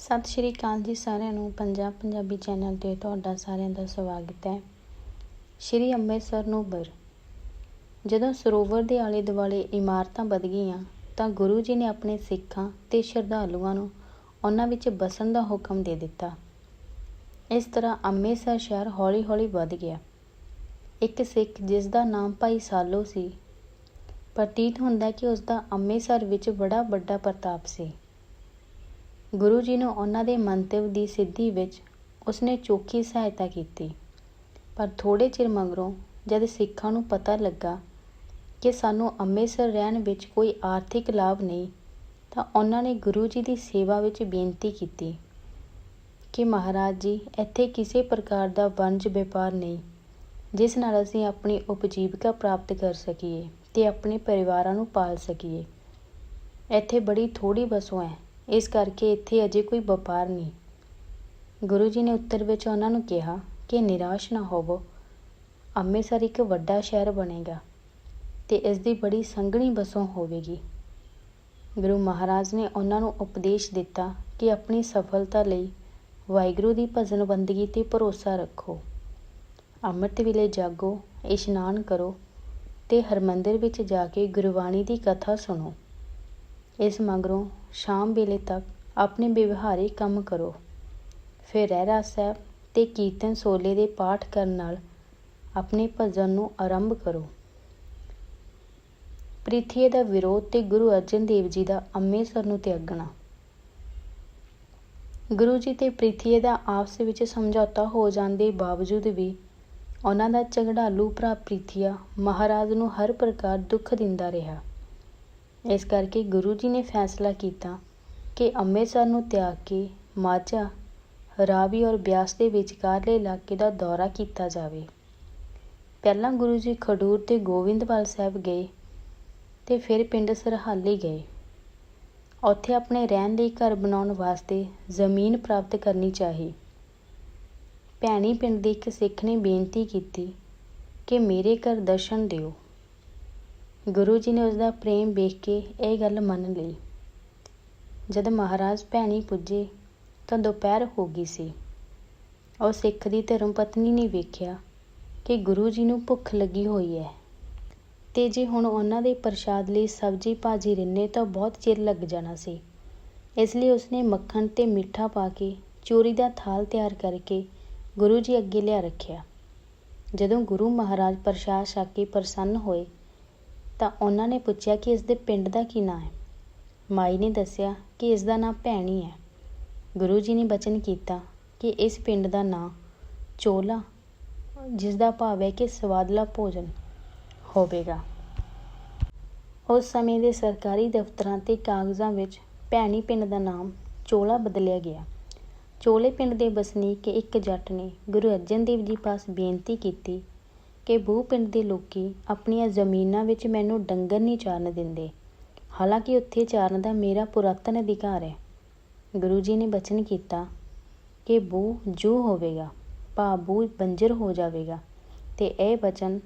ਸਤਿ ਸ਼੍ਰੀ ਅਕਾਲ ਜੀ ਸਾਰਿਆਂ ਨੂੰ। ਪੰਜਾਬ ਪੰਜਾਬੀ ਚੈਨਲ ਤੇ ਤੁਹਾਡਾ ਸਾਰਿਆਂ ਦਾ ਸਵਾਗਤ ਹੈ। ਸ਼੍ਰੀ ਅੰਮ੍ਰਿਤਸਰ ਨੂੰ ਬਰ। ਜਦੋਂ ਸਰੋਵਰ ਦੇ ਆਲੇ ਦੁਆਲੇ ਇਮਾਰਤਾਂ ਵੱਧ ਗਈਆਂ, ਤਾਂ ਗੁਰੂ ਜੀ ਨੇ ਆਪਣੇ ਸਿੱਖਾਂ ਤੇ ਸ਼ਰਧਾਲੂਆਂ ਨੂੰ ਉਹਨਾਂ ਵਿੱਚ ਬਸਣ ਦਾ ਹੁਕਮ ਦੇ ਦਿੱਤਾ। ਇਸ ਤਰ੍ਹਾਂ ਅੰਮ੍ਰਿਤਸਰ ਸ਼ਹਿਰ ਹੌਲੀ-ਹੌਲੀ ਵੱਧ ਗਿਆ। ਇੱਕ ਸਿੱਖ ਜਿਸ ਦਾ ਨਾਮ ਭਾਈ ਸਾਲੋ ਸੀ, ਪ੍ਰਤੀਤ ਹੁੰਦਾ ਕਿ ਉਸ ਦਾ ਅੰਮ੍ਰਿਤਸਰ ਵਿੱਚ ਬੜਾ ਵੱਡਾ ਪ੍ਰਤਾਪ ਸੀ। ਗੁਰੂ ਜੀ ਨੂੰ ਉਹਨਾਂ ਦੇ ਮੰਤਵ ਦੀ ਸਿੱਧੀ ਵਿੱਚ ਉਸਨੇ ਚੋਖੀ ਸਹਾਇਤਾ ਕੀਤੀ। ਪਰ ਥੋੜੇ ਚਿਰ ਮਗਰੋਂ ਜਦ ਸਿੱਖਾਂ ਨੂੰ ਪਤਾ ਲੱਗਾ ਕਿ ਸਾਨੂੰ ਅੰਮ੍ਰਿਤਸਰ ਰਹਿਣ ਵਿੱਚ ਕੋਈ ਆਰਥਿਕ ਲਾਭ ਨਹੀਂ, ਤਾਂ ਉਹਨਾਂ ਨੇ ਗੁਰੂ ਜੀ ਦੀ ਸੇਵਾ ਵਿੱਚ ਬੇਨਤੀ ਕੀਤੀ ਕਿ ਮਹਾਰਾਜ ਜੀ, ਇੱਥੇ ਕਿਸੇ ਪ੍ਰਕਾਰ ਦਾ ਵਣਜ ਵਪਾਰ ਨਹੀਂ, ਜਿਸ ਨਾਲ ਅਸੀਂ ਆਪਣੀ ਉਪਜੀਵਿਕਾ ਪ੍ਰਾਪਤ ਕਰ ਸਕੀਏ ਤੇ ਆਪਣੇ ਪਰਿਵਾਰਾਂ ਨੂੰ ਪਾਲ ਸਕੀਏ। ਇੱਥੇ ਬੜੀ ਥੋੜੀ ਵਸੋਂ ਹੈ। ਇਸ ਕਰਕੇ ਇੱਥੇ ਅਜੇ ਕੋਈ ਵਪਾਰ ਨਹੀਂ। ਗੁਰੂ ਜੀ ਨੇ ਉੱਤਰ ਵਿੱਚ ਉਹਨਾਂ ਨੂੰ ਕਿਹਾ ਕਿ ਨਿਰਾਸ਼ ਨਾ ਹੋਵੋ। ਅੰਮ੍ਰਿਤਸਰ ਇੱਕ ਵੱਡਾ ਸ਼ਹਿਰ ਬਣੇਗਾ ਤੇ ਇਸ ਦੀ ਬੜੀ ਸੰਘਣੀ ਵਸੋਂ ਹੋਵੇਗੀ। ਗੁਰੂ ਮਹਾਰਾਜ ਨੇ ਉਹਨਾਂ ਨੂੰ ਉਪਦੇਸ਼ ਦਿੱਤਾ ਕਿ ਆਪਣੀ ਸਫਲਤਾ ਲਈ ਵਾਹਿਗੁਰੂ ਦੀ ਭਜਨ ਬੰਦਗੀ ਤੇ ਭਰੋਸਾ ਰੱਖੋ। ਅੰਮ੍ਰਿਤ ਵੇਲੇ ਜਾਗੋ, ਇਸ਼ਨਾਨ ਕਰੋ ਤੇ ਹਰਮੰਦਰ ਵਿੱਚ ਜਾ ਕੇ ਗੁਰਬਾਣੀ ਦੀ ਕਥਾ ਸੁਣੋ। ਇਸ ਮਗਰੋਂ ਸ਼ਾਮ ਵੇਲੇ ਤੱਕ ਆਪਣੇ ਵਿਵਹਾਰਿਕ ਕੰਮ ਕਰੋ। ਫਿਰ ਰਹਿਰਾਸ ਸਾਹਿਬ ਤੇ ਕੀਰਤਨ ਸੋਲੇ ਦੇ ਪਾਠ ਕਰਨ ਨਾਲ ਆਪਣੇ ਭਜਨ ਨੂੰ ਆਰੰਭ ਕਰੋ। ਪ੍ਰਿਥੀ ਦਾ ਵਿਰੋਧ ਤੇ ਗੁਰੂ ਅਰਜਨ ਦੇਵ ਜੀ ਦਾ ਅੰਮ੍ਰਿਤਸਰ ਨੂੰ ਤਿਆਗਣਾ। ਗੁਰੂ ਜੀ ਤੇ ਪ੍ਰਿਥੀ ਦਾ ਆਪਸ ਵਿੱਚ ਸਮਝੌਤਾ ਹੋ ਜਾਣ ਦੇ ਬਾਵਜੂਦ ਵੀ ਉਹਨਾਂ ਦਾ ਝਗੜਾਲੂ ਭਰਾ ਪ੍ਰਿਥੀਆ ਮਹਾਰਾਜ ਨੂੰ ਹਰ ਪ੍ਰਕਾਰ ਦੁੱਖ ਦਿੰਦਾ ਰਿਹਾ। ਇਸ ਕਰਕੇ ਗੁਰੂ ਜੀ ਨੇ ਫੈਸਲਾ ਕੀਤਾ ਕਿ ਅੰਮ੍ਰਿਤਸਰ ਨੂੰ ਤਿਆਗ ਕੇ ਮਾਝਾ, ਰਾਵੀ ਔਰ ਬਿਆਸ ਦੇ ਵਿਚਕਾਰਲੇ ਇਲਾਕੇ ਦਾ ਦੌਰਾ ਕੀਤਾ ਜਾਵੇ। ਪਹਿਲਾਂ ਗੁਰੂ ਜੀ ਖਡੂਰ ਤੇ ਗੋਬਿੰਦਵਾਲ ਸਾਹਿਬ ਗਏ ਤੇ ਫਿਰ ਪਿੰਡ ਸਰਹਾਲੀ ਗਏ। ਉੱਥੇ ਆਪਣੇ ਰਹਿਣ ਲਈ ਘਰ ਬਣਾਉਣ ਵਾਸਤੇ ਜ਼ਮੀਨ ਪ੍ਰਾਪਤ ਕਰਨੀ ਚਾਹੀ। ਭੈਣੀ ਪਿੰਡ ਦੇ ਇੱਕ ਸਿੱਖ ਨੇ ਬੇਨਤੀ ਕੀਤੀ ਕਿ ਮੇਰੇ ਘਰ ਦਰਸ਼ਨ ਦਿਓ। ਗੁਰੂ ਜੀ ਨੇ ਉਸ ਦਾ ਪ੍ਰੇਮ ਵੇਖ ਕੇ ਇਹ ਗੱਲ ਮੰਨ ਲਈ। ਜਦ ਮਹਾਰਾਜ ਭੈਣੀ ਪੁੱਜੇ ਤਾਂ ਦੁਪਹਿਰ ਹੋ ਗਈ ਸੀ। ਉਹ ਸਿੱਖ ਦੀ ਧਰਮ ਪਤਨੀ ਨੇ ਵੇਖਿਆ ਕਿ ਗੁਰੂ ਜੀ ਨੂੰ ਭੁੱਖ ਲੱਗੀ ਹੋਈ ਹੈ। ਤੇ ਜੇ ਹੁਣ ਉਹਨਾਂ ਦੇ ਪ੍ਰਸ਼ਾਦ ਲਈ ਸਬਜ਼ੀ ਭਾਜੀ ਰਿੰਨੇ ਤਾਂ ਬਹੁਤ ਚਿਰ ਲੱਗ ਜਾਣਾ ਸੀ। ਇਸ ਲਈ ਉਸਨੇ ਮੱਖਣ ਤੇ ਮਿੱਠਾ ਪਾ ਕੇ ਚੋਰੀ ਦਾ ਥਾਲ ਤਿਆਰ ਕਰਕੇ ਗੁਰੂ ਜੀ ਅੱਗੇ ਲਿਆ ਰੱਖਿਆ। ਜਦੋਂ ਗੁਰੂ ਮਹਾਰਾਜ ਪ੍ਰਸ਼ਾਦ ਛਕ ਕੇ ਪ੍ਰਸੰਨ ਹੋਏ ਤਾਂ ਉਹਨਾਂ ਨੇ ਪੁੱਛਿਆ ਕਿ ਇਸ ਦੇ ਪਿੰਡ ਦਾ ਕੀ ਨਾਂ ਹੈ। ਮਾਈ ਨੇ ਦੱਸਿਆ ਕਿ ਇਸ ਦਾ ਨਾਂ ਭੈਣੀ ਹੈ। ਗੁਰੂ ਜੀ ਨੇ ਬਚਨ ਕੀਤਾ ਕਿ ਇਸ ਪਿੰਡ ਦਾ ਨਾਂ ਚੋਲਾ, ਜਿਸ ਦਾ ਭਾਵ ਹੈ ਕਿ ਸਵਾਦਲਾ ਭੋਜਨ ਹੋਵੇਗਾ। ਉਸ ਸਮੇਂ ਦੇ ਸਰਕਾਰੀ ਦਫ਼ਤਰਾਂ ਤੇ ਕਾਗਜ਼ਾਂ ਵਿੱਚ ਭੈਣੀ ਪਿੰਡ ਦਾ ਨਾਮ ਚੋਲਾ ਬਦਲਿਆ ਗਿਆ। ਚੋਲੇ ਪਿੰਡ ਦੇ ਵਸਨੀਕ ਇੱਕ ਜੱਟ ਨੇ ਗੁਰੂ ਅਰਜਨ ਦੇਵ ਜੀ ਪਾਸ ਬੇਨਤੀ ਕੀਤੀ ਕਿ ਬੂ ਪਿੰਡ ਦੇ ਲੋਕੀ ਆਪਣੀਆਂ ਜ਼ਮੀਨਾਂ ਵਿੱਚ ਮੈਨੂੰ ਡੰਗਰ ਨਹੀਂ ਚਾਰਨ ਦਿੰਦੇ। ਹਾਲਾਂਕਿ ਉੱਥੇ ਚਾਰਨ ਦਾ ਮੇਰਾ ਪੁਰਾਤਨ ਅਧਿਕਾਰ ਹੈ। ਗੁਰੂ ਜੀ ਨੇ ਬਚਨ ਕੀਤਾ ਕਿ ਬੂ ਜੂ ਹੋਵੇਗਾ, ਭਾ ਬੂ ਬੰਜਰ ਹੋ ਜਾਵੇਗਾ ਤੇ ਇਹ ਬਚਨ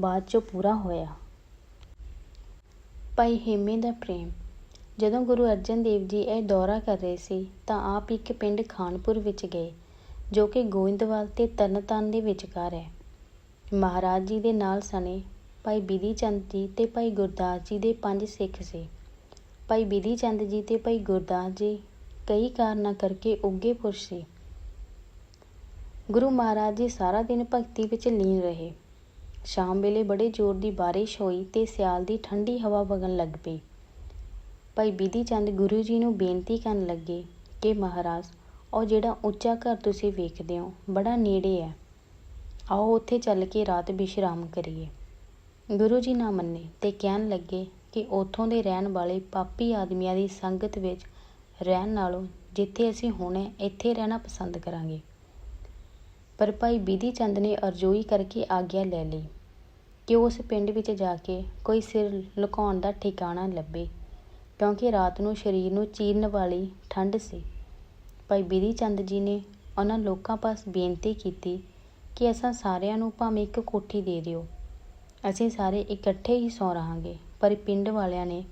ਬਾਅਦ ਚੋਂ ਪੂਰਾ ਹੋਇਆ। ਭਾਈ ਹੇਮੇ ਦਾ ਪ੍ਰੇਮ। ਜਦੋਂ ਗੁਰੂ ਅਰਜਨ ਦੇਵ ਜੀ ਇਹ ਦੌਰਾ ਕਰ ਰਹੇ ਸੀ ਤਾਂ ਆਪ ਇੱਕ ਪਿੰਡ ਖਾਨਪੁਰ ਵਿੱਚ ਗਏ, ਜੋ ਕਿ ਗੋਇੰਦਵਾਲ ਤੇ ਤਰਨਤਾਰਨ ਦੇ ਵਿਚਕਾਰ ਹੈ। ਮਹਾਰਾਜ ਜੀ ਦੇ ਨਾਲ ਸਣੇ। ਭਾਈ ਬਿਧੀ ਚੰਦ ਜੀ ਤੇ ਭਾਈ ਗੁਰਦਾਸ ਜੀ ਦੇ ਪੰਜ ਸਿੱਖ ਸੀ। ਭਾਈ ਬਿਧੀ ਚੰਦ ਜੀ ਤੇ ਭਾਈ ਗੁਰਦਾਸ ਜੀ ਕਈ ਕਾਰਨਾਂ ਕਰਕੇ ਉੱਗੇ ਪੁਰਸ਼ ਸੀ। ਗੁਰੂ ਮਹਾਰਾਜ ਜੀ ਸਾਰਾ ਦਿਨ ਭਗਤੀ ਵਿੱਚ ਲੀਨ ਰਹੇ। ਸ਼ਾਮ ਵੇਲੇ ਬੜੇ ਜ਼ੋਰ ਦੀ ਬਾਰਿਸ਼ ਹੋਈ ਤੇ ਸਿਆਲ ਦੀ ਠੰਡੀ ਹਵਾ ਵਗਣ ਲੱਗ ਪਈ। ਭਾਈ ਬਿਧੀ ਚੰਦ ਗੁਰੂ ਜੀ ਨੂੰ ਬੇਨਤੀ ਕਰਨ ਲੱਗੇ ਕਿ ਮਹਾਰਾਜ, ਉਹ ਜਿਹੜਾ ਉੱਚਾ ਘਰ ਤੁਸੀਂ ਵੇਖਦੇ ਹੋ, ਬੜਾ ਨੇੜੇ ਹੈ। ਆਓ ਉੱਥੇ ਚੱਲ ਕੇ ਰਾਤ ਵਿਸ਼ਰਾਮ ਕਰੀਏ। ਗੁਰੂ ਜੀ ਨਾ ਮੰਨੇ ਤੇ ਕਹਿਣ ਲੱਗੇ ਕਿ ਉੱਥੋਂ ਦੇ ਰਹਿਣ ਵਾਲੇ ਪਾਪੀ ਆਦਮੀਆਂ ਦੀ ਸੰਗਤ ਵਿੱਚ ਰਹਿਣ ਨਾਲੋਂ ਜਿੱਥੇ ਅਸੀਂ ਹੁਣ, ਇੱਥੇ ਰਹਿਣਾ ਪਸੰਦ ਕਰਾਂਗੇ। ਪਰ ਭਾਈ ਬਿਧੀ ਚੰਦ ਨੇ ਅਰਜ਼ੋਈ ਕਰਕੇ ਆਗਿਆ ਲੈ ਲਈ ਕਿ ਉਸ ਪਿੰਡ ਵਿੱਚ ਜਾ ਕੇ ਕੋਈ ਸਿਰ ਲੁਕਾਉਣ ਦਾ ਠਿਕਾਣਾ ਲੱਭੇ, ਕਿਉਂਕਿ ਰਾਤ ਨੂੰ ਸਰੀਰ ਨੂੰ ਚੀਰਨ ਵਾਲੀ ਠੰਡ ਸੀ। ਭਾਈ ਬਿਧੀ ਚੰਦ ਜੀ ਨੇ ਉਹਨਾਂ ਲੋਕਾਂ ਪਾਸ ਬੇਨਤੀ ਕੀਤੀ ਕਿ ਅਸਾਂ ਸਾਰਿਆਂ ਨੂੰ ਭਾਵੇਂ ਇੱਕ ਕੋਠੀ ਦੇ ਦਿਓ। ਅਸੀਂ ਸਾਰੇ ਇਕੱਠੇ ਹੀ ਸੌਂ ਰਹਾਂਗੇ। ਪਰ ਪਿੰਡ ਵਾਲਿਆਂ ਨੇ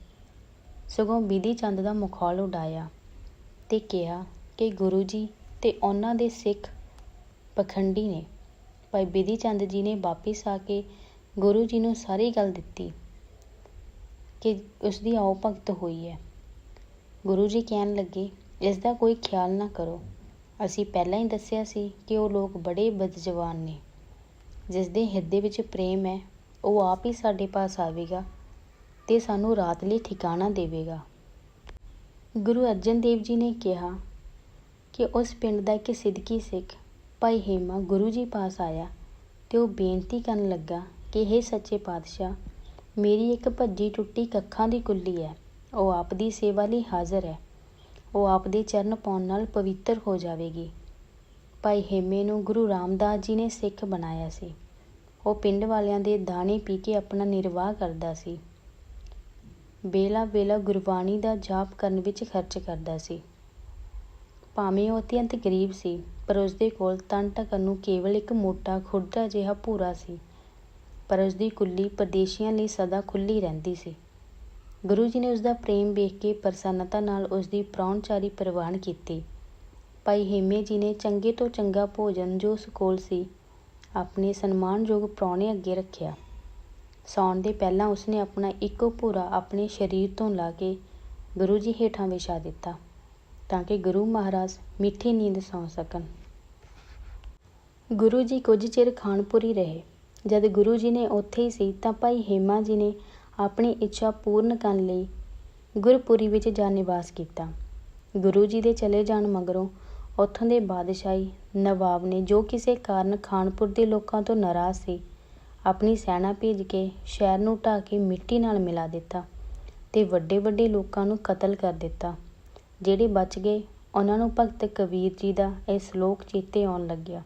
ਸਗੋਂ ਬਿਧੀ ਚੰਦ ਦਾ ਮੁਖੌਲ ਉਡਾਇਆ ਤੇ ਕਿਹਾ ਕਿ ਗੁਰੂ ਜੀ ਤੇ ਉਹਨਾਂ ਦੇ ਸਿੱਖ ਪਖੰਡੀ ਨੇ। ਭਾਈ ਬਿਧੀ ਚੰਦ ਜੀ ਨੇ ਵਾਪਿਸ ਆ ਕੇ ਗੁਰੂ ਜੀ ਨੂੰ ਸਾਰੀ ਗੱਲ ਦਿੱਤੀ ਕਿ ਉਸ ਦੀ ਆਓ ਭਗਤ ਹੋਈ ਹੈ। ਗੁਰੂ ਜੀ ਕਹਿਣ ਲੱਗੇ, ਇਸ ਦਾ ਕੋਈ ਖਿਆਲ ਨਾ ਕਰੋ। ਅਸੀਂ ਪਹਿਲਾਂ ਹੀ ਦੱਸਿਆ ਸੀ ਕਿ ਉਹ ਲੋਕ ਬੜੇ ਬਦਜਵਾਨ ਨੇ। ਜਿਸ ਦੇ ਹਿਰਦੇ ਵਿੱਚ ਪ੍ਰੇਮ ਹੈ, ਉਹ ਆਪ ਹੀ ਸਾਡੇ ਪਾਸ ਆਵੇਗਾ ਤੇ ਸਾਨੂੰ ਰਾਤ ਲਈ ਠਿਕਾਣਾ ਦੇਵੇਗਾ। ਗੁਰੂ ਅਰਜਨ ਦੇਵ ਜੀ ਨੇ ਕਿਹਾ ਕਿ ਉਸ ਪਿੰਡ ਦਾ ਇੱਕ ਸਿੱਧਕੀ ਸਿੱਖ, ਭਾਈ ਹੇਮਾ ਗੁਰੂ ਜੀ ਪਾਸ ਆਇਆ ਤੇ ਉਹ ਬੇਨਤੀ ਕਰਨ ਲੱਗਾ ਕਿ हे ਸੱਚੇ ਪਾਤਸ਼ਾਹ, ਮੇਰੀ ਇੱਕ ਭੱਜੀ ਟੁੱਟੀ ਕੱਖਾਂ ਦੀ ਕੁੱਲੀ ਹੈ, ਉਹ ਆਪ ਦੀ ਸੇਵਾ ਲਈ ਹਾਜ਼ਰ ਹੈ। ਉਹ ਆਪ ਦੇ ਚਰਨ ਪਾਉਣ ਨਾਲ ਪਵਿੱਤਰ ਹੋ ਜਾਵੇਗੀ। ਭਾਈ ਹੇਮੇ ਨੂੰ ਗੁਰੂ ਰਾਮਦਾਸ ਜੀ ਨੇ ਸਿੱਖ ਬਣਾਇਆ ਸੀ। ਉਹ ਪਿੰਡ ਵਾਲਿਆਂ ਦੇ ਦਾਣੇ ਪੀ ਕੇ ਆਪਣਾ ਨਿਰਵਾਹ ਕਰਦਾ ਸੀ। ਬੇਲਾ ਬੇਲਾ ਗੁਰਬਾਣੀ ਦਾ ਜਾਪ ਕਰਨ ਵਿੱਚ ਖਰਚ ਕਰਦਾ ਸੀ। ਭਾਵੇਂ ਉਹ ਅਤਿਅੰਤ ਗਰੀਬ ਸੀ, ਪਰ ਉਸ ਦੇ ਕੋਲ ਤਨ ਢਕਣ ਨੂੰ ਕੇਵਲ ਇੱਕ ਮੋਟਾ ਖੁਰਦਾ ਜਿਹਾ ਭੂਰਾ ਸੀ। ਪਰ ਉਸ ਦੀ ਕੁੱਲੀ ਪਰਦੇਸ਼ੀਆਂ ਲਈ ਸਦਾ ਖੁੱਲੀ ਰਹਿੰਦੀ ਸੀ। ਗੁਰੂ ਜੀ ਨੇ ਉਸ ਦਾ ਪ੍ਰੇਮ ਵੇਖ ਕੇ ਪ੍ਰਸੰਨਤਾ ਨਾਲ ਉਸ ਦੀ ਪ੍ਰਾਹੁਣਚਾਰੀ ਪ੍ਰਵਾਨ ਕੀਤੀ। ਭਾਈ ਹੇਮੇ ਜੀ ਨੇ ਚੰਗੇ ਤੋਂ ਚੰਗਾ ਭੋਜਨ ਜੋ ਉਸ ਕੋਲ ਸੀ, ਆਪਣੇ ਸਨਮਾਨਯੋਗ ਪ੍ਰਾਹੁਣੇ ਅੱਗੇ ਰੱਖਿਆ। ਸੌਣ ਦੇ ਪਹਿਲਾਂ ਉਸਨੇ ਆਪਣਾ ਇੱਕੋ ਭੂਰਾ ਆਪਣੇ ਸਰੀਰ ਤੋਂ ਲਾ ਕੇ ਗੁਰੂ ਜੀ ਹੇਠਾਂ ਵਿਛਾ ਦਿੱਤਾ, ਤਾਂ ਕਿ ਗੁਰੂ ਮਹਾਰਾਜ ਮਿੱਠੀ ਨੀਂਦ ਸੌਂ ਸਕਣ। ਗੁਰੂ ਜੀ ਕੁਝ ਚਿਰ ਖਾਨਪੁਰੀ ਰਹੇ। ਜਦ ਗੁਰੂ ਜੀ ਨੇ ਉੱਥੇ ਹੀ ਸੀ, ਤਾਂ ਭਾਈ ਹੇਮਾ ਜੀ ਨੇ ਆਪਣੀ ਇੱਛਾ ਪੂਰਨ ਕਰਨ ਲਈ ਗੁਰਪੁਰੀ ਵਿੱਚ ਜਾ ਨਿਵਾਸ ਕੀਤਾ। ਗੁਰੂ ਜੀ ਦੇ ਚਲੇ ਜਾਣ ਮਗਰੋਂ ਉੱਥੋਂ ਦੇ ਬਾਦਸ਼ਾਹੀ ਨਵਾਬ ਨੇ ਜੋ ਕਿਸੇ ਕਾਰਨ ਖਾਨਪੁਰ ਦੇ ਲੋਕਾਂ ਤੋਂ ਨਾਰਾਜ਼ ਸੀ, ਆਪਣੀ ਸੈਨਾ ਭੇਜ ਕੇ ਸ਼ਹਿਰ ਨੂੰ ਢਾਹ ਕੇ ਮਿੱਟੀ ਨਾਲ ਮਿਲਾ ਦਿੱਤਾ ਤੇ ਵੱਡੇ ਵੱਡੇ ਲੋਕਾਂ ਨੂੰ ਕਤਲ ਕਰ ਦਿੱਤਾ। ਜਿਹੜੇ ਬਚ ਗਏ, ਉਹਨਾਂ ਨੂੰ ਭਗਤ ਕਬੀਰ ਜੀ ਦਾ ਇਹ ਸ਼ਲੋਕ ਚੇਤੇ ਆਉਣ ਲੱਗਿਆ।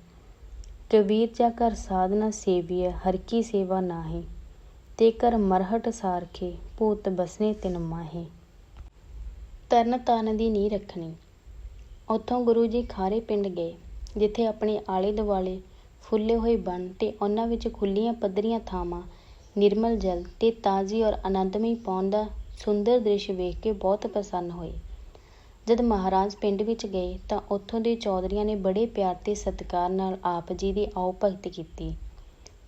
ਕਬੀਰ ਜਾ ਕਰ ਸਾਧਨਾ ਸੇਵੀਐ ਹਰ ਕੀ ਸੇਵਾ ਨਾਹੀ। ਤੇ ਕਰ ਮਰਹਟ ਸਾਰਖੇ, ਭੂਤ ਬਸਨੇ ਤਿਨ ਮਾਹੀ। ਤਰਨ ਤਾਰਨ ਦੀ ਨੀਂਹ ਰੱਖਣੀ। ਉੱਥੋਂ ਗੁਰੂ ਜੀ ਖਾਰੇ ਪਿੰਡ ਗਏ, ਜਿੱਥੇ ਆਪਣੇ ਆਲੇ ਦੁਆਲੇ ਫੁੱਲੇ ਹੋਏ ਬਣ ਤੇ ਉਹਨਾਂ ਵਿੱਚ ਖੁੱਲੀਆਂ ਪੱਧਰੀਆਂ ਥਾਵਾਂ, ਨਿਰਮਲ ਜਲ ਤੇ ਤਾਜ਼ੀ ਔਰ ਆਨੰਦਮਈ ਪੌਣ ਦਾ ਸੁੰਦਰ ਦ੍ਰਿਸ਼ ਵੇਖ ਕੇ ਬਹੁਤ ਪ੍ਰਸੰਨ ਹੋਏ। ਜਦ ਮਹਾਰਾਜ ਪਿੰਡ ਵਿੱਚ ਗਏ ਤਾਂ ਉੱਥੋਂ ਦੇ ਚੌਧਰੀਆਂ ਨੇ ਬੜੇ ਪਿਆਰ ਤੇ ਸਤਿਕਾਰ ਨਾਲ ਆਪ ਜੀ ਦੀ ਆਓ ਭਗਤ ਕੀਤੀ।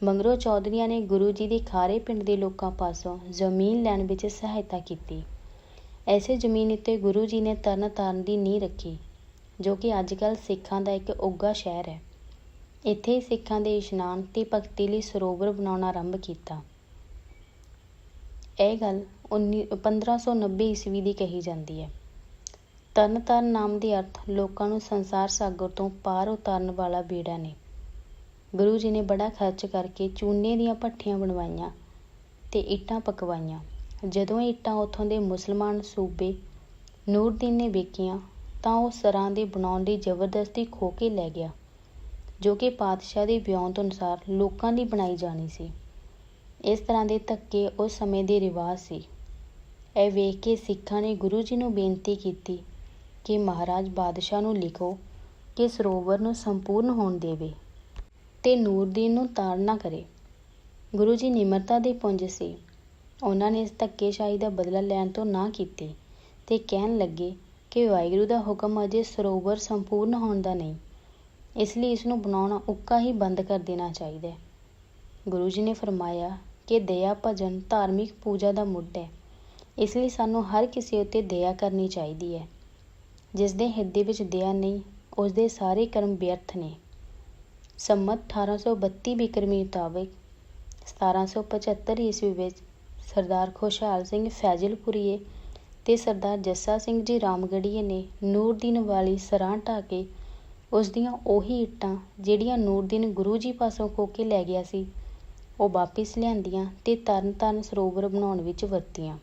ਮੰਗਰੋ ਚੌਧਰੀਆਂ ਨੇ ਗੁਰੂ ਜੀ ਦੀ ਖਾਰੇ ਪਿੰਡ ਦੇ ਲੋਕਾਂ ਪਾਸੋਂ ਜ਼ਮੀਨ ਲੈਣ ਵਿੱਚ ਸਹਾਇਤਾ ਕੀਤੀ। ਐਸੇ ਜ਼ਮੀਨ ਉੱਤੇ ਗੁਰੂ ਜੀ ਨੇ ਤਰਨ ਤਾਰਨ ਦੀ ਨੀਂਹ ਰੱਖੀ, ਜੋ ਕਿ ਅੱਜ ਕੱਲ੍ਹ ਸਿੱਖਾਂ ਦਾ ਇੱਕ ਉੱਗਾ ਸ਼ਹਿਰ ਹੈ। ਇੱਥੇ ਸਿੱਖਾਂ ਦੇ ਇਸ਼ਨਾਨ ਤੇ ਭਗਤੀ ਲਈ ਸਰੋਵਰ ਬਣਾਉਣਾ ਆਰੰਭ ਕੀਤਾ। ਇਹ ਗੱਲ 1590 ਈਸਵੀ ਦੀ ਕਹੀ ਜਾਂਦੀ ਹੈ। ਤਰਨ ਤਾਰਨ ਨਾਮ ਦੇ ਅਰਥ ਲੋਕਾਂ ਨੂੰ ਸੰਸਾਰ ਸਾਗਰ ਤੋਂ ਪਾਰ ਉਤਾਰਨ ਵਾਲਾ ਬੇੜਾ ਨੇ। ਗੁਰੂ ਜੀ ਨੇ ਬੜਾ ਖਰਚ ਕਰਕੇ ਚੂਨੇ ਦੀਆਂ ਭੱਠੀਆਂ ਬਣਵਾਈਆਂ ਅਤੇ ਇੱਟਾਂ ਪਕਵਾਈਆਂ। ਜਦੋਂ ਇਹ ਇੱਟਾਂ ਉੱਥੋਂ ਦੇ ਮੁਸਲਮਾਨ ਸੂਬੇ ਨੂਰਦੀਨ ਨੇ ਵੇਖੀਆਂ, ਤਾਂ ਉਹ ਸਰਾਂ ਦੇ ਬਣਾਉਣ ਲਈ ਜ਼ਬਰਦਸਤੀ ਖੋਹ ਕੇ ਲੈ ਗਿਆ, ਜੋ ਕਿ ਪਾਤਸ਼ਾਹ ਦੀ ਵਿਉਂਤ ਅਨੁਸਾਰ ਲੋਕਾਂ ਦੀ ਬਣਾਈ ਜਾਣੀ ਸੀ। ਇਸ ਤਰ੍ਹਾਂ ਦੇ ਧੱਕੇ ਉਸ ਸਮੇਂ ਦੇ ਰਿਵਾਜ ਸੀ। ਇਹ ਵੇਖ ਕੇ ਸਿੱਖਾਂ ਨੇ ਗੁਰੂ ਜੀ ਨੂੰ ਬੇਨਤੀ ਕੀਤੀ ਕਿ ਮਹਾਰਾਜ ਬਾਦਸ਼ਾਹ ਨੂੰ ਲਿਖੋ ਕਿ ਸਰੋਵਰ ਨੂੰ ਸੰਪੂਰਨ ਹੋਣ ਦੇਵੇ। ਤੇ ਨੂਰਦੀਨ ਨੂੰ ਤਾੜ ਨਾ ਕਰੇ। ਗੁਰੂ ਜੀ ਨਿਮਰਤਾ ਦੇ ਪੁੰਜ ਸੀ। ਉਹਨਾਂ ਨੇ ਇਸ ਧੱਕੇਸ਼ਾਹੀ ਦਾ ਬਦਲਾ ਲੈਣ ਤੋਂ ਨਾ ਕੀਤੀ ਤੇ ਕਹਿਣ ਲੱਗੇ ਕਿ ਵਾਹਿਗੁਰੂ ਦਾ ਹੁਕਮ ਅਜੇ ਸਰੋਵਰ ਸੰਪੂਰਨ ਹੋਣ ਦਾ ਨਹੀਂ। ਇਸ ਲਈ ਇਸ ਨੂੰ ਬਣਾਉਣਾ ਉੱਕਾ ਹੀ ਬੰਦ ਕਰ ਦੇਣਾ ਚਾਹੀਦਾ ਹੈ। ਗੁਰੂ ਜੀ ਨੇ ਫਰਮਾਇਆ ਕਿ ਦਇਆ ਭਜਨ ਧਾਰਮਿਕ ਪੂਜਾ ਦਾ ਮੁੱਢ ਹੈ। ਇਸ ਲਈ ਸਾਨੂੰ ਹਰ ਕਿਸੇ ਉੱਤੇ ਦਇਆ ਕਰਨੀ ਚਾਹੀਦੀ ਹੈ। ਜਿਸ ਦੇ ਹਿਰਦੇ ਵਿੱਚ ਦਇਆ ਨਹੀਂ ਉਸ ਦੇ ਸਾਰੇ ਕਰਮ ਵਿਅਰਥ ਨੇ। ਸੰਮਤ 1832 ਬਿਕਰਮੀ ਮੁਤਾਬਕ 1775 ਈਸਵੀ ਵਿੱਚ ਸਰਦਾਰ ਖੁਸ਼ਹਾਲ ਸਿੰਘ ਫੈਜ਼ਲਪੁਰੀਏ ਤੇ ਸਰਦਾਰ ਜੱਸਾ ਸਿੰਘ ਜੀ ਰਾਮਗੜੀਏ ਨੇ ਨੂਰਦੀਨ ਵਾਲੀ ਸਰਾਂ ਢਾਹ ਕੇ ਉਸ ਦੀਆਂ ਉਹੀ ਇੱਟਾਂ, ਜਿਹੜੀਆਂ ਨੂਰਦੀਨ ਗੁਰੂ ਜੀ ਪਾਸੋਂ ਖੋ ਕੇ ਲੈ ਗਿਆ ਸੀ, ਉਹ ਵਾਪਿਸ ਲਿਆਂਦੀਆਂ ਤੇ ਤਰਨ ਤਾਰਨ ਸਰੋਵਰ ਬਣਾਉਣ ਵਿੱਚ ਵਰਤੀਆਂ।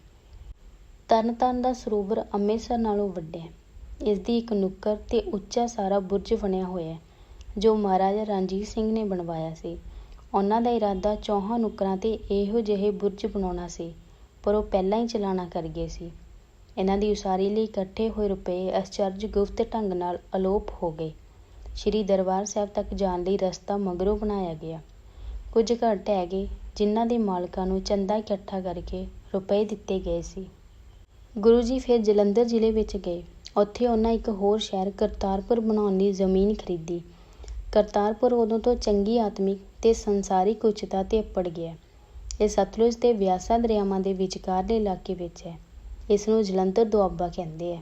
ਤਰਨ ਤਾਰਨ ਦਾ ਸਰੋਵਰ ਅੰਮ੍ਰਿਤਸਰ ਨਾਲੋਂ ਵੱਡਾ ਹੈ। ਇਸ ਦੀ ਇੱਕ ਨੁੱਕਰ ਤੇ ਉੱਚਾ ਸਾਰਾ ਬੁਰਜ ਬਣਿਆ ਹੋਇਆ ਹੈ। ਜੋ ਮਹਾਰਾਜਾ ਰਣਜੀਤ ਸਿੰਘ ਨੇ ਬਣਵਾਇਆ ਸੀ। ਉਹਨਾਂ ਦਾ ਇਰਾਦਾ ਚੌਹਾਂ ਨੁੱਕਰਾਂ ਤੇ ਇਹੋ ਜਿਹੇ ਬੁਰਜ ਬਣਾਉਣਾ ਸੀ, ਪਰ ਉਹ ਪਹਿਲਾਂ ਹੀ ਚਲਾਣਾ ਕਰ ਗਏ ਸੀ। ਇਹਨਾਂ ਦੀ ਉਸਾਰੀ ਲਈ ਇਕੱਠੇ ਹੋਏ ਰੁਪਏ ਅਚਰਜ ਗੁਪਤ ਢੰਗ ਨਾਲ ਅਲੋਪ ਹੋ ਗਏ। ਸ਼੍ਰੀ ਦਰਬਾਰ ਸਾਹਿਬ ਤੱਕ ਜਾਣ ਲਈ ਰਸਤਾ ਮਗਰੋਂ ਬਣਾਇਆ ਗਿਆ। ਕੁਝ ਘਰ ਢਹਿ ਗਏ, ਜਿਨ੍ਹਾਂ ਦੇ ਮਾਲਕਾਂ ਨੂੰ ਚੰਦਾ ਇਕੱਠਾ ਕਰਕੇ ਰੁਪਏ ਦਿੱਤੇ ਗਏ ਸੀ। ਗੁਰੂ ਜੀ ਫਿਰ ਜਲੰਧਰ ਜ਼ਿਲ੍ਹੇ ਵਿੱਚ ਗਏ। ਉੱਥੇ ਉਹਨਾਂ ਇੱਕ ਹੋਰ ਸ਼ਹਿਰ ਕਰਤਾਰਪੁਰ ਬਣਾਉਣ ਲਈ ਜ਼ਮੀਨ ਖਰੀਦੀ। ਕਰਤਾਰਪੁਰ ਉਦੋਂ ਤੋਂ ਚੰਗੀ ਆਤਮਿਕ ਤੇ ਸੰਸਾਰਿਕ ਉੱਚਤਾ ਤੇ ਅੱਪੜ ਗਿਆ ਇਹ ਸਤਲੁਜ ਤੇ ਵਿਆਸਾ ਦਰਿਆਵਾਂ ਦੇ ਵਿਚਕਾਰਲੇ ਇਲਾਕੇ ਵਿੱਚ ਹੈ। ਇਸ ਨੂੰ ਜਲੰਧਰ ਦੁਆਬਾ ਕਹਿੰਦੇ ਆ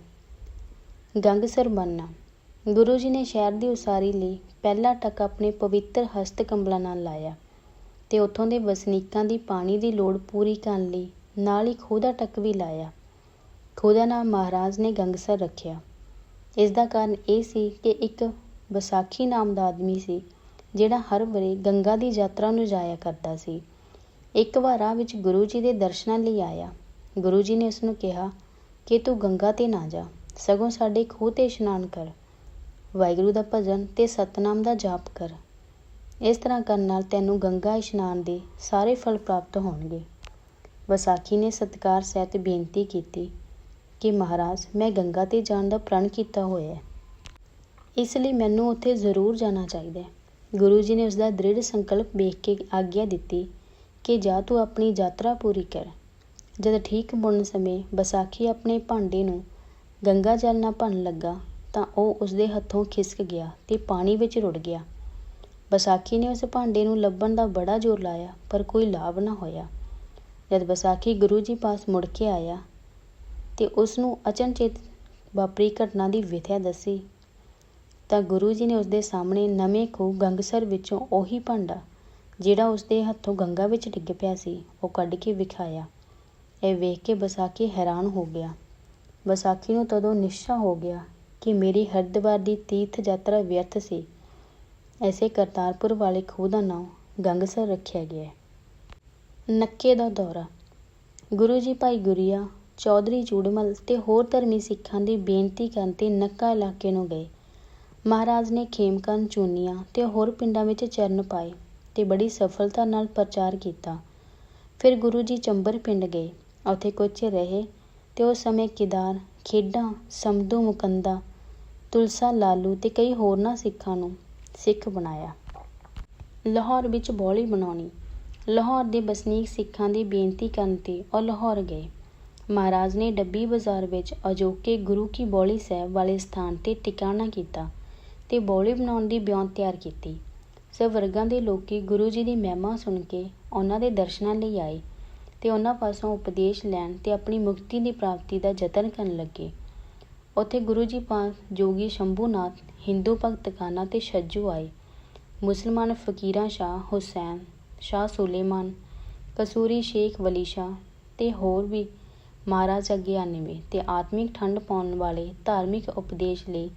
ਗੰਗਸਰ ਬੰਨ੍ਹਣਾ ਗੁਰੂ ਜੀ ਨੇ ਸ਼ਹਿਰ ਦੀ ਉਸਾਰੀ ਲਈ ਪਹਿਲਾ ਟੱਕ ਆਪਣੇ ਪਵਿੱਤਰ ਹਸਤ ਕੰਬਲਾਂ ਨਾਲ ਲਾਇਆ ਤੇ ਉੱਥੋਂ ਦੇ ਵਸਨੀਕਾਂ ਦੀ ਪਾਣੀ ਦੀ ਲੋੜ ਪੂਰੀ ਕਰਨ ਲਈ ਨਾਲ ਹੀ ਖੂਹ ਟੱਕ ਵੀ ਲਾਇਆ। ਖੂਹ ਦਾ ਨਾਮ ਮਹਾਰਾਜ ਨੇ ਗੰਗਸਰ ਰੱਖਿਆ। ਇਸ ਦਾ ਕਾਰਨ ਇਹ ਸੀ ਕਿ ਇੱਕ ਵਿਸਾਖੀ ਨਾਮ ਦਾ ਆਦਮੀ ਸੀ, ਜਿਹੜਾ ਹਰ ਵਰੇ ਗੰਗਾ ਦੀ ਯਾਤਰਾ ਨੂੰ ਜਾਇਆ ਕਰਦਾ ਸੀ। ਇੱਕ ਵਾਰ ਰਾਹ ਵਿੱਚ ਗੁਰੂ ਜੀ ਦੇ ਦਰਸ਼ਨਾਂ ਲਈ ਆਇਆ। ਗੁਰੂ ਜੀ ਨੇ ਉਸ ਨੂੰ ਕਿਹਾ, ਕਿ ਤੂੰ ਗੰਗਾ ਤੇ ਨਾ ਜਾ, ਸਗੋਂ ਸਾਡੇ ਖੂਹ ਤੇ ਇਸ਼ਨਾਨ ਕਰ। ਵਾਹਿਗੁਰੂ ਦਾ ਭਜਨ ਤੇ ਸਤਨਾਮ ਦਾ ਜਾਪ ਕਰ। ਇਸ ਤਰ੍ਹਾਂ ਕਰਨ ਨਾਲ ਤੈਨੂੰ ਗੰਗਾ ਇਸ਼ਨਾਨ ਦੇ ਸਾਰੇ ਫਲ ਪ੍ਰਾਪਤ ਹੋਣਗੇ। ਵਿਸਾਖੀ ਨੇ ਸਤਕਾਰ ਸਹਿਤ ਬੇਨਤੀ ਕੀਤੀ ਕਿ ਮਹਾਰਾਜ, ਮੈਂ ਗੰਗਾ ਤੇ ਜਾਣ ਦਾ ਪ੍ਰਣ ਕੀਤਾ ਹੋਇਆ ਹੈ। ਇਸ ਲਈ ਮੈਨੂੰ ਉੱਥੇ ਜ਼ਰੂਰ ਜਾਣਾ ਚਾਹੀਦਾ ਗੁਰੂ ਜੀ ਨੇ ਉਸ ਦਾ ਦ੍ਰਿੜ ਸੰਕਲਪ ਵੇਖ ਕੇ ਆਗਿਆ ਦਿੱਤੀ ਕਿ ਜਾ ਤੂੰ ਆਪਣੀ ਯਾਤਰਾ ਪੂਰੀ ਕਰ। ਜਦ ਠੀਕ ਮੁੜਨ ਸਮੇਂ ਵਿਸਾਖੀ ਆਪਣੇ ਭਾਂਡੇ ਨੂੰ ਗੰਗਾ ਜਲ ਨਾਲ ਭੰਨ ਲੱਗਾ ਤਾਂ ਉਹ ਉਸਦੇ ਹੱਥੋਂ ਖਿਸਕ ਗਿਆ ਤੇ ਪਾਣੀ ਵਿੱਚ ਰੁੜ ਗਿਆ। ਵਿਸਾਖੀ ਨੇ ਉਸ ਭਾਂਡੇ ਨੂੰ ਲੱਭਣ ਦਾ ਬੜਾ ਜ਼ੋਰ ਲਾਇਆ, ਪਰ ਕੋਈ ਲਾਭ ਨਾ ਹੋਇਆ। ਜਦ ਵਿਸਾਖੀ ਗੁਰੂ ਜੀ ਪਾਸ ਮੁੜ ਕੇ ਆਇਆ ਤੇ ਉਸ ਨੂੰ ਅਚਨਚੇਤ ਵਾਪਰੀ ਘਟਨਾ ਦੀ ਵਿਥਿਆ ਦੱਸੀ ਤਾਂ ਗੁਰੂ ਜੀ ਨੇ ਉਸ ਦੇ ਸਾਹਮਣੇ ਨਵੇਂ ਖੂਹ ਗੰਗਸਰ ਵਿੱਚੋਂ ਉਹੀ ਭਾਂਡਾ, ਜਿਹੜਾ ਉਸ ਦੇ ਹੱਥੋਂ ਗੰਗਾ ਵਿੱਚ ਡਿੱਗ ਪਿਆ ਸੀ, ਉਹ ਕੱਢ ਕੇ ਵਿਖਾਇਆ। ਇਹ ਵੇਖ ਕੇ ਵਿਸਾਖੀ ਹੈਰਾਨ ਹੋ ਗਿਆ। ਵਿਸਾਖੀ ਨੂੰ ਤਦੋਂ ਨਿਸ਼ਚਾ ਹੋ ਗਿਆ ਕਿ ਮੇਰੀ ਹਰਿਦੁਆਰ ਦੀ ਤੀਰਥ ਯਾਤਰਾ ਵਿਅਰਥ ਸੀ। ਐਸੇ ਕਰਤਾਰਪੁਰ ਵਾਲੇ ਖੂਹ ਦਾ ਨਾਮ ਗੰਗਸਰ ਰੱਖਿਆ ਗਿਆ ਹੈ। ਨੱਕੇ ਦਾ ਦੌਰਾ। ਗੁਰੂ ਜੀ ਭਾਈ ਗੁਰੀਆ ਚੌਧਰੀ ਚੂੜਮਲ ਤੇ ਹੋਰ ਧਰਮੀ ਸਿੱਖਾਂ ਦੀ ਬੇਨਤੀ ਕਰਨ ਤੇ ਨੱਕਾ ਇਲਾਕੇ ਨੂੰ ਗਏ। ਮਹਾਰਾਜ ਨੇ ਖੇਮਕਰਨ ਚੂਨੀਆਂ ਅਤੇ ਹੋਰ ਪਿੰਡਾਂ ਵਿੱਚ ਚਰਨ ਪਾਏ ਅਤੇ ਬੜੀ ਸਫਲਤਾ ਨਾਲ ਪ੍ਰਚਾਰ ਕੀਤਾ। ਫਿਰ ਗੁਰੂ ਜੀ ਚੰਬਰ ਪਿੰਡ ਗਏ। ਉੱਥੇ ਕੁਝ ਰਹੇ ਅਤੇ ਉਸ ਸਮੇਂ ਕਿਦਾਰ, ਖੇਡਾਂ ਸਮਧੂ ਮੁਕੰਦਾ, ਤੁਲਸਾ, ਲਾਲੂ ਅਤੇ ਕਈ ਹੋਰਨਾਂ ਸਿੱਖਾਂ ਨੂੰ ਸਿੱਖ ਬਣਾਇਆ। ਲਾਹੌਰ ਵਿੱਚ ਬੋਲੀ ਬਣਾਉਣੀ। ਲਾਹੌਰ ਦੇ ਬਸਨੀਕ ਸਿੱਖਾਂ ਦੀ ਬੇਨਤੀ ਕਰਨ ਤੇ ਉਹ ਲਾਹੌਰ ਗਏ। ਮਹਾਰਾਜ ਨੇ ਡੱਬੀ ਬਾਜ਼ਾਰ ਵਿੱਚ ਅਜੋਕੇ ਗੁਰੂ ਕੀ ਬੋਲੀ ਸਾਹਿਬ ਵਾਲੇ ਸਥਾਨ ਤੇ ਟਿਕਾਣਾ ਕੀਤਾ। ਤੇ ਬੌਲੀ ਬਣਾਉਣ ਦੀ ਬਿਆਨ ਤਿਆਰ ਕੀਤੀ। ਸਭ ਵਰਗਾਂ ਦੇ ਲੋਕੀ ਗੁਰੂ ਜੀ ਦੀ ਮਹਿਮਾ ਸੁਣ ਕੇ ਉਹਨਾਂ ਦੇ ਦਰਸ਼ਨਾਂ ਲਈ ਆਏ ਤੇ ਉਹਨਾਂ ਪਾਸੋਂ ਉਪਦੇਸ਼ ਲੈਣ ਤੇ ਆਪਣੀ ਮੁਕਤੀ ਦੀ ਪ੍ਰਾਪਤੀ ਦਾ ਯਤਨ ਕਰਨ ਲੱਗੇ। ਉੱਥੇ ਗੁਰੂ ਜੀ ਪਾਸ ਜੋਗੀ ਸ਼ੰਭੂਨਾਥ, ਹਿੰਦੂ ਭਗਤ ਕਾਨਾ ਤੇ ਛੱਜੂ ਆਏ। ਮੁਸਲਮਾਨ ਫਕੀਰਾਂ ਸ਼ਾਹ ਹੁਸੈਨ, ਸ਼ਾਹ ਸੁਲੇਮਾਨ, ਕਸੂਰੀ ਸ਼ੇਖ ਵਲੀ ਸ਼ਾਹ ਤੇ ਹੋਰ ਵੀ ਮਹਾਰਾਜ ਅੱਗੇ ਆਨਵੇਂ ਤੇ ਆਤਮਿਕ ਠੰਡ ਪਾਉਣ ਵਾਲੇ ਧਾਰਮਿਕ ਉਪਦੇਸ਼ ਲਈ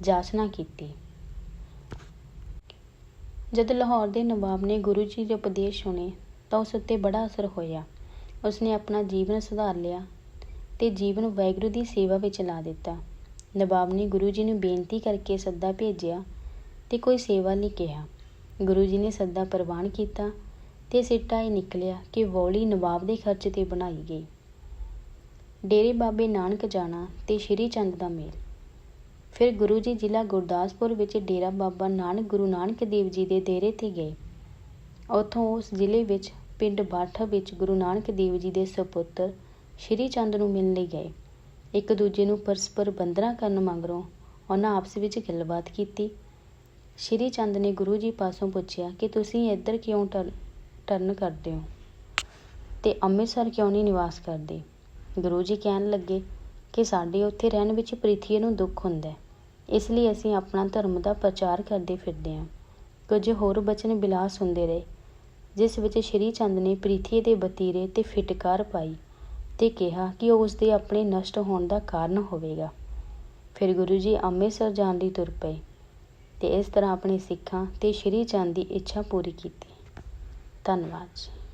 ਜਾਚਨਾ ਕੀਤੀ। ਜਦ ਲਾਹੌਰ ਦੇ ਨਵਾਬ ਨੇ ਗੁਰੂ ਜੀ ਦੇ ਉਪਦੇਸ਼ ਸੁਣੇ, ਤਾਂ ਉਸ ਉੱਤੇ ਬੜਾ ਅਸਰ ਹੋਇਆ। ਉਸਨੇ ਆਪਣਾ ਜੀਵਨ ਸੁਧਾਰ ਲਿਆ ਤੇ ਜੀਵਨ ਵਾਹਿਗੁਰੂ ਦੀ ਸੇਵਾ ਵਿੱਚ ਲਾ ਦਿੱਤਾ। ਨਵਾਬ ਨੇ ਗੁਰੂ ਜੀ ਨੂੰ ਬੇਨਤੀ ਕਰਕੇ ਸੱਦਾ ਭੇਜਿਆ ਤੇ ਕੋਈ ਸੇਵਾ ਨਹੀਂ ਕਿਹਾ। ਗੁਰੂ ਜੀ ਨੇ ਸੱਦਾ ਪ੍ਰਵਾਨ ਕੀਤਾ ਤੇ ਸਿੱਟਾ ਇਹ ਨਿਕਲਿਆ ਕਿ ਵੌਲੀ ਨਵਾਬ ਦੇ ਖਰਚ ਤੇ ਬਣਾਈ ਗਈ। ਡੇਰੇ ਬਾਬੇ ਨਾਨਕ ਜਾਣਾ ਤੇ ਸ਼੍ਰੀ ਚੰਦ ਦਾ ਮੇਲ। ਫਿਰ ਗੁਰੂ ਜੀ ਜ਼ਿਲ੍ਹਾ ਗੁਰਦਾਸਪੁਰ ਵਿੱਚ ਡੇਰਾ ਬਾਬਾ ਨਾਨਕ ਗੁਰੂ ਨਾਨਕ ਦੇਵ ਜੀ ਦੇ ਡੇਰੇ ਤੇ ਗਏ। ਉੱਥੋਂ ਉਸ ਜ਼ਿਲ੍ਹੇ ਵਿੱਚ ਪਿੰਡ ਬਾਠਾ ਵਿੱਚ ਗੁਰੂ ਨਾਨਕ ਦੇਵ ਜੀ ਦੇ ਸੁਪੁੱਤਰ ਸ਼੍ਰੀ ਚੰਦ ਨੂੰ ਮਿਲਣ ਲਈ ਗਏ। ਇੱਕ ਦੂਜੇ ਨੂੰ ਪਰਸਪਰ ਬੰਦਨਾ ਕਰਨ ਮਗਰੋਂ ਉਹਨਾਂ ਆਪਸ ਵਿੱਚ ਗੱਲਬਾਤ ਕੀਤੀ। ਸ਼੍ਰੀ ਚੰਦ ਨੇ ਗੁਰੂ ਜੀ ਪਾਸੋਂ ਪੁੱਛਿਆ ਕਿ ਤੁਸੀਂ ਇੱਧਰ ਕਿਉਂ ਟਰ ਟਰਨ ਕਰਦੇ ਹੋ? ਤੇ ਅੰਮ੍ਰਿਤਸਰ ਕਿਉਂ ਨਹੀਂ ਨਿਵਾਸ ਕਰਦੇ? ਗੁਰੂ ਜੀ ਕਹਿਣ ਲੱਗੇ ਕਿ ਸਾਡੇ ਉੱਥੇ ਰਹਿਣ ਵਿੱਚ ਪ੍ਰਿਥੀ ਨੂੰ ਦੁੱਖ ਹੁੰਦਾ ਹੈ। ਇਸ ਲਈ ਅਸੀਂ ਆਪਣਾ ਧਰਮ ਦਾ ਪ੍ਰਚਾਰ ਕਰਦੇ ਫਿਰਦੇ ਹਾਂ। ਕੁਝ ਹੋਰ ਬਚਨ ਬਿਲਾਸ ਹੁੰਦੇ ਰਹੇ, ਜਿਸ ਵਿੱਚ ਸ਼੍ਰੀ ਚੰਦ ਨੇ ਪ੍ਰਿਥੀ ਦੇ ਬਤੀਰੇ ਤੇ ਫਿਟਕਾਰ ਪਾਈ ਤੇ ਕਿਹਾ ਕਿ ਉਹ ਉਸਦੇ ਆਪਣੇ ਨਸ਼ਟ ਹੋਣ ਦਾ ਕਾਰਨ ਹੋਵੇਗਾ। ਫਿਰ ਗੁਰੂ ਜੀ ਅੰਮ੍ਰਿਤਸਰ ਜਾਣ ਲਈ ਤੁਰ ਪਏ ਤੇ ਇਸ ਤਰ੍ਹਾਂ ਆਪਣੇ ਸਿੱਖਾਂ ਤੇ ਸ਼੍ਰੀ ਚੰਦ ਦੀ ਇੱਛਾ ਪੂਰੀ ਕੀਤੀ। ਧੰਨਵਾਦ ਜੀ।